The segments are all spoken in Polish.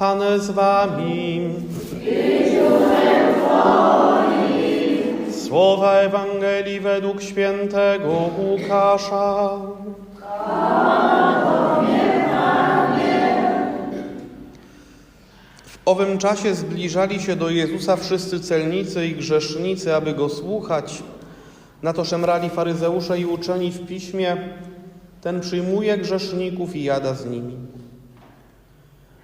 Pan z wami. Słowa Ewangelii według świętego Łukasza. W owym czasie zbliżali się do Jezusa wszyscy celnicy i grzesznicy, aby go słuchać. Na to szemrali faryzeusze i uczeni w piśmie. Ten przyjmuje grzeszników i jada z nimi.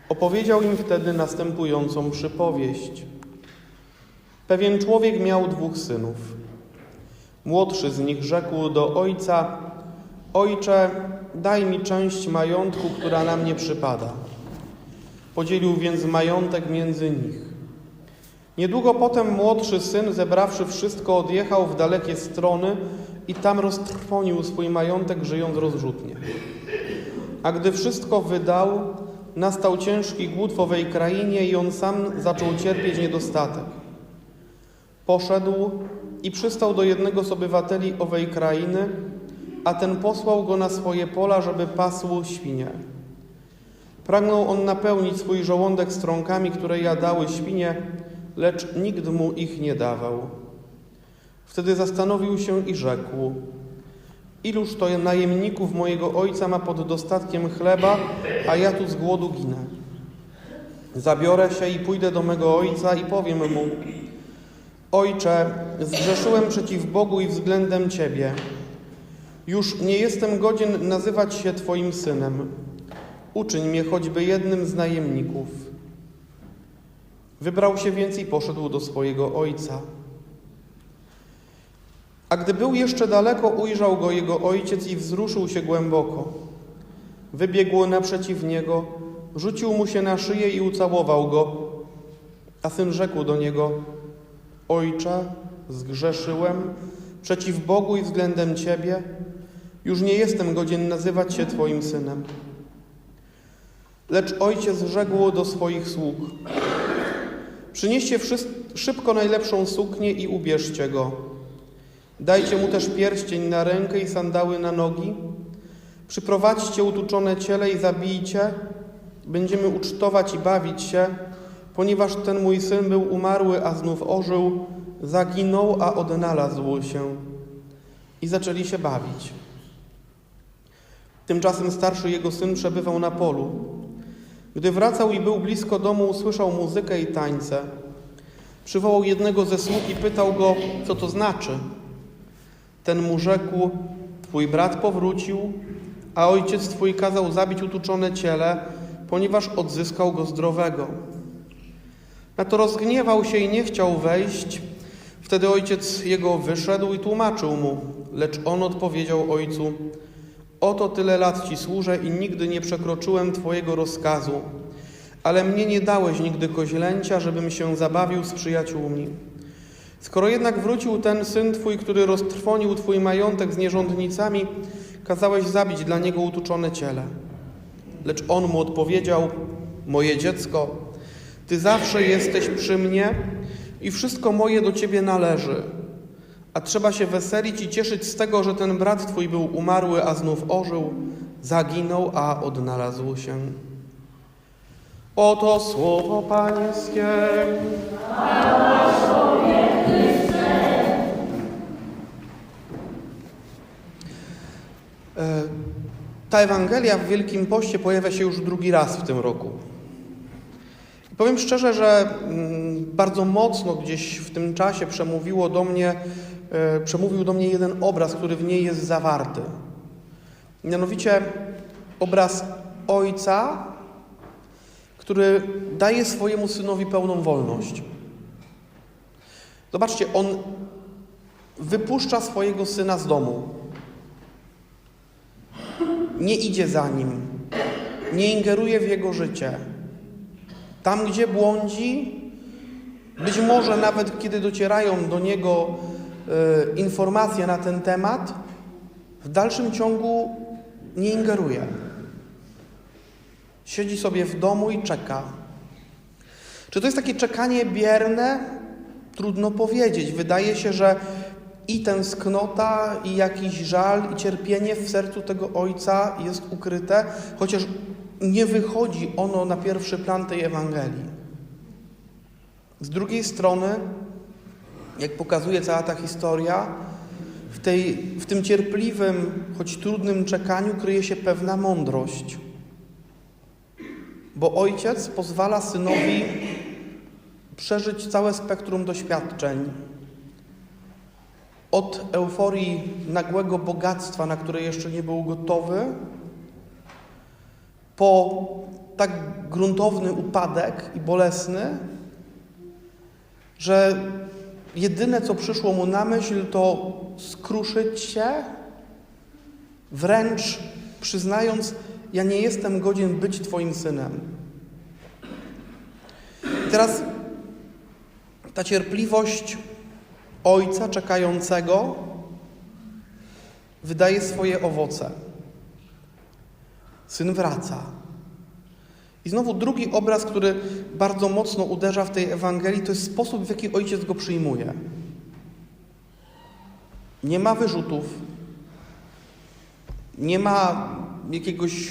Opowiedział im wtedy następującą przypowieść. Pewien człowiek miał dwóch synów. Młodszy z nich rzekł do ojca: Ojcze, daj mi część majątku, która na mnie przypada. Podzielił więc majątek między nich. Niedługo potem młodszy syn, zebrawszy wszystko, odjechał w dalekie strony i tam roztrwonił swój majątek, żyjąc rozrzutnie. A gdy wszystko wydał, nastał ciężki głód w owej krainie i on sam zaczął cierpieć niedostatek. Poszedł i przystał do jednego z obywateli owej krainy, a ten posłał go na swoje pola, żeby pasł świnie. Pragnął on napełnić swój żołądek strąkami, które jadały świnie, lecz nikt mu ich nie dawał. Wtedy zastanowił się i rzekł: Iluż to najemników mojego ojca ma pod dostatkiem chleba, a ja tu z głodu ginę. Zabiorę się i pójdę do mego ojca i powiem mu: Ojcze, zgrzeszyłem przeciw Bogu i względem Ciebie. Już nie jestem godzien nazywać się Twoim synem. Uczyń mnie choćby jednym z najemników. Wybrał się więc i poszedł do swojego ojca. A gdy był jeszcze daleko, ujrzał go jego ojciec i wzruszył się głęboko. Wybiegł naprzeciw niego, rzucił mu się na szyję i ucałował go. A syn rzekł do niego: Ojcze, zgrzeszyłem przeciw Bogu i względem Ciebie. Już nie jestem godzien nazywać się Twoim synem. Lecz ojciec rzekł do swoich sług: Przynieście szybko najlepszą suknię i ubierzcie go. Dajcie mu też pierścień na rękę i sandały na nogi. Przyprowadźcie utuczone ciele i zabijcie. Będziemy ucztować i bawić się, ponieważ ten mój syn był umarły, a znów ożył, zaginął, a odnalazł się. I zaczęli się bawić. Tymczasem starszy jego syn przebywał na polu. Gdy wracał i był blisko domu, usłyszał muzykę i tańce. Przywołał jednego ze sług i pytał go, co to znaczy. Ten mu rzekł: Twój brat powrócił, a ojciec twój kazał zabić utuczone ciele, ponieważ odzyskał go zdrowego. Na to rozgniewał się i nie chciał wejść. Wtedy ojciec jego wyszedł i tłumaczył mu, lecz on odpowiedział ojcu: Oto tyle lat ci służę i nigdy nie przekroczyłem twojego rozkazu, ale mnie nie dałeś nigdy koźlęcia, żebym się zabawił z przyjaciółmi. Skoro jednak wrócił ten syn twój, który roztrwonił twój majątek z nierządnicami, kazałeś zabić dla niego utuczone ciele. Lecz on mu odpowiedział: Moje dziecko, ty zawsze jesteś przy mnie i wszystko moje do ciebie należy. A trzeba się weselić i cieszyć z tego, że ten brat twój był umarły, a znów ożył, zaginął, a odnalazł się. Oto słowo Pańskie. Ta Ewangelia w Wielkim Poście pojawia się już drugi raz w tym roku. I powiem szczerze, że mm, bardzo mocno gdzieś w tym czasie przemówiło do mnie, e, przemówił do mnie jeden obraz, który w niej jest zawarty. Mianowicie obraz ojca, który daje swojemu synowi pełną wolność. Zobaczcie, on wypuszcza swojego syna z domu nie idzie za nim, nie ingeruje w jego życie. Tam, gdzie błądzi, być może nawet kiedy docierają do niego y, informacje na ten temat, w dalszym ciągu nie ingeruje. Siedzi sobie w domu i czeka. Czy to jest takie czekanie bierne? Trudno powiedzieć. Wydaje się, że i tęsknota, i jakiś żal, i cierpienie w sercu tego ojca jest ukryte, chociaż nie wychodzi ono na pierwszy plan tej Ewangelii. Z drugiej strony, jak pokazuje cała ta historia, w, tej, w tym cierpliwym, choć trudnym czekaniu kryje się pewna mądrość. Bo ojciec pozwala synowi przeżyć całe spektrum doświadczeń. Od euforii nagłego bogactwa, na które jeszcze nie był gotowy, po tak gruntowny upadek i bolesny, że jedyne, co przyszło mu na myśl, to skruszyć się, wręcz przyznając, ja nie jestem godzien być Twoim synem. I teraz ta cierpliwość ojca czekającego wydaje swoje owoce. Syn wraca. I znowu drugi obraz, który bardzo mocno uderza w tej Ewangelii, to jest sposób, w jaki ojciec go przyjmuje. Nie ma wyrzutów, nie ma jakiegoś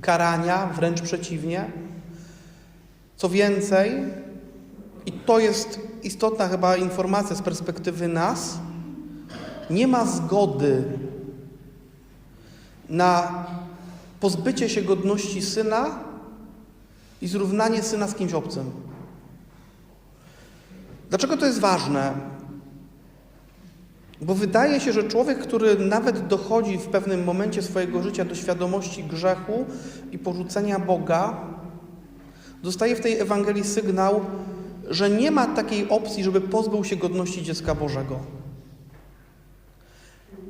karania, wręcz przeciwnie. Co więcej, i to jest istotna chyba informacja z perspektywy nas, nie ma zgody na pozbycie się godności syna i zrównanie syna z kimś obcym. Dlaczego to jest ważne? Bo wydaje się, że człowiek, który nawet dochodzi w pewnym momencie swojego życia do świadomości grzechu i porzucenia Boga, dostaje w tej Ewangelii sygnał, że nie ma takiej opcji, żeby pozbył się godności dziecka Bożego.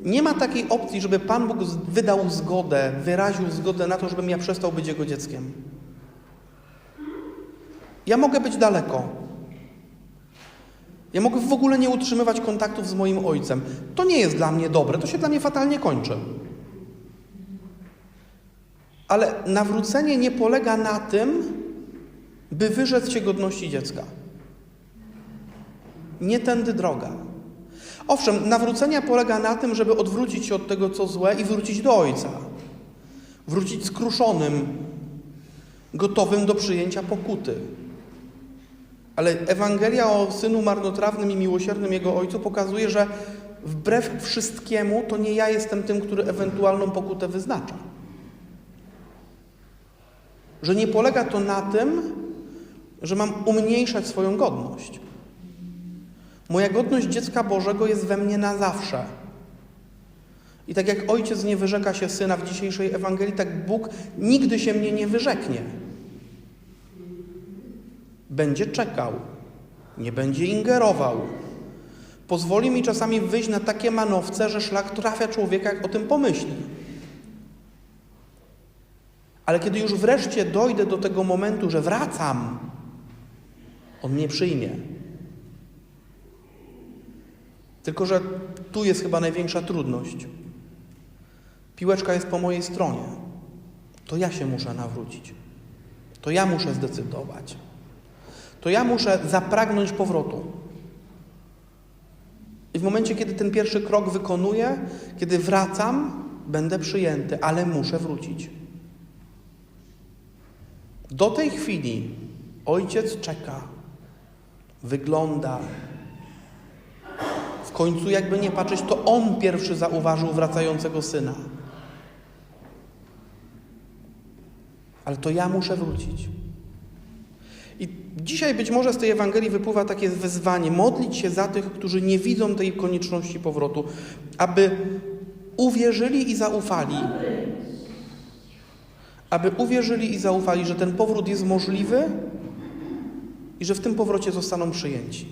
Nie ma takiej opcji, żeby Pan Bóg wydał zgodę, wyraził zgodę na to, żebym ja przestał być Jego dzieckiem. Ja mogę być daleko. Ja mogę w ogóle nie utrzymywać kontaktów z moim ojcem. To nie jest dla mnie dobre, to się dla mnie fatalnie kończy. Ale nawrócenie nie polega na tym, by wyrzec się godności dziecka. Nie tędy droga. Owszem, nawrócenie polega na tym, żeby odwrócić się od tego, co złe i wrócić do Ojca. Wrócić skruszonym, gotowym do przyjęcia pokuty. Ale Ewangelia o synu marnotrawnym i miłosiernym jego ojcu pokazuje, że wbrew wszystkiemu to nie ja jestem tym, który ewentualną pokutę wyznacza. Że nie polega to na tym, że mam umniejszać swoją godność. Moja godność dziecka Bożego jest we mnie na zawsze. I tak jak ojciec nie wyrzeka się syna w dzisiejszej Ewangelii, tak Bóg nigdy się mnie nie wyrzeknie. Będzie czekał, nie będzie ingerował. Pozwoli mi czasami wyjść na takie manowce, że szlak trafia człowieka, jak o tym pomyśli. Ale kiedy już wreszcie dojdę do tego momentu, że wracam, on mnie przyjmie. Tylko, że tu jest chyba największa trudność. Piłeczka jest po mojej stronie. To ja się muszę nawrócić. To ja muszę zdecydować. To ja muszę zapragnąć powrotu. I w momencie, kiedy ten pierwszy krok wykonuję, kiedy wracam, będę przyjęty, ale muszę wrócić. Do tej chwili ojciec czeka, wygląda, końcu, jakby nie patrzeć, to on pierwszy zauważył wracającego syna. Ale to ja muszę wrócić. I dzisiaj być może z tej Ewangelii wypływa takie wezwanie: modlić się za tych, którzy nie widzą tej konieczności powrotu, aby uwierzyli i zaufali. Aby uwierzyli i zaufali, że ten powrót jest możliwy i że w tym powrocie zostaną przyjęci.